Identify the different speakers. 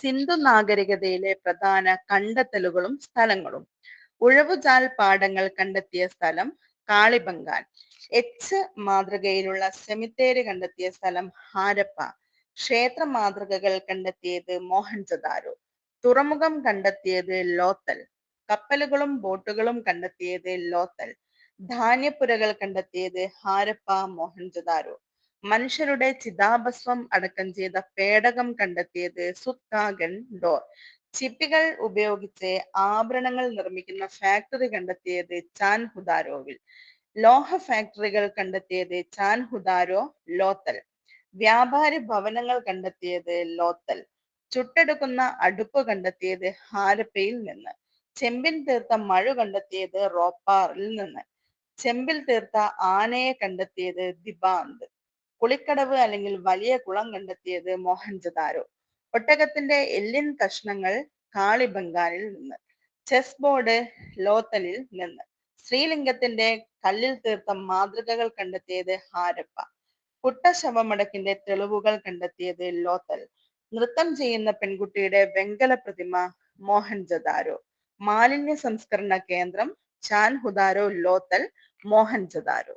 Speaker 1: സിന്ധു നാഗരികതയിലെ പ്രധാന കണ്ടെത്തലുകളും സ്ഥലങ്ങളും. ഉഴവുചാൽ പാടങ്ങൾ കണ്ടെത്തിയ സ്ഥലം കാളിബംഗാൻ. എച്ച് മാതൃകയിലുള്ള സെമിത്തേരി കണ്ടെത്തിയ സ്ഥലം ഹാരപ്പ. ക്ഷേത്ര മാതൃകകൾ കണ്ടെത്തിയത് മോഹൻജദാരോ തുറമുഖം കണ്ടെത്തിയത് ലോത്തൽ. കപ്പലുകളും ബോട്ടുകളും കണ്ടെത്തിയത് ലോത്തൽ. ധാന്യപ്പുരകൾ കണ്ടെത്തിയത് ഹാരപ്പ മോഹൻജദാരോ മനുഷ്യരുടെ ചിതാഭസ്വം അടക്കം ചെയ്ത പേടകം കണ്ടെത്തിയത് സുത്കാഗൻ ഡോർ. ചിപ്പികൾ ഉപയോഗിച്ച് ആഭരണങ്ങൾ നിർമ്മിക്കുന്ന ഫാക്ടറി കണ്ടെത്തിയത് ചാൻ ഹുദാരോവിൽ ലോഹ ഫാക്ടറികൾ കണ്ടെത്തിയത് ചാൻ ഹുദാരോ ലോത്തൽ. വ്യാപാരി ഭവനങ്ങൾ കണ്ടെത്തിയത് ലോത്തൽ. ചുട്ടെടുക്കുന്ന അടുപ്പ് കണ്ടെത്തിയത് ഹാരപ്പയിൽ നിന്ന്. ചെമ്പിൻ തീർത്ത മഴ കണ്ടെത്തിയത് റോപ്പാറിൽ നിന്ന്. ചെമ്പിൽ തീർത്ത ആനയെ കണ്ടെത്തിയത് ദിബാന്ത്. കുളിക്കടവ് അല്ലെങ്കിൽ വലിയ കുളം കണ്ടെത്തിയത് മോഹൻജദാരോ ഒട്ടകത്തിന്റെ എല്ലിൻ കഷ്ണങ്ങൾ കാളിബംഗാനിൽ നിന്ന്. ചെസ് ബോർഡ് ലോത്തലിൽ നിന്ന്. ശ്രീലിംഗത്തിന്റെ കല്ലിൽ തീർത്ത മാതൃകകൾ കണ്ടെത്തിയത് ഹാരപ്പ. കുട്ട ശവമടക്കിന്റെ തെളിവുകൾ കണ്ടെത്തിയത് ലോത്തൽ നൃത്തം ചെയ്യുന്ന പെൺകുട്ടിയുടെ വെങ്കല പ്രതിമ മോഹൻജദാരോ മാലിന്യ സംസ്കരണ കേന്ദ്രം ചാൻഹുദാരോ ലോത്തൽ മോഹൻജദാരോ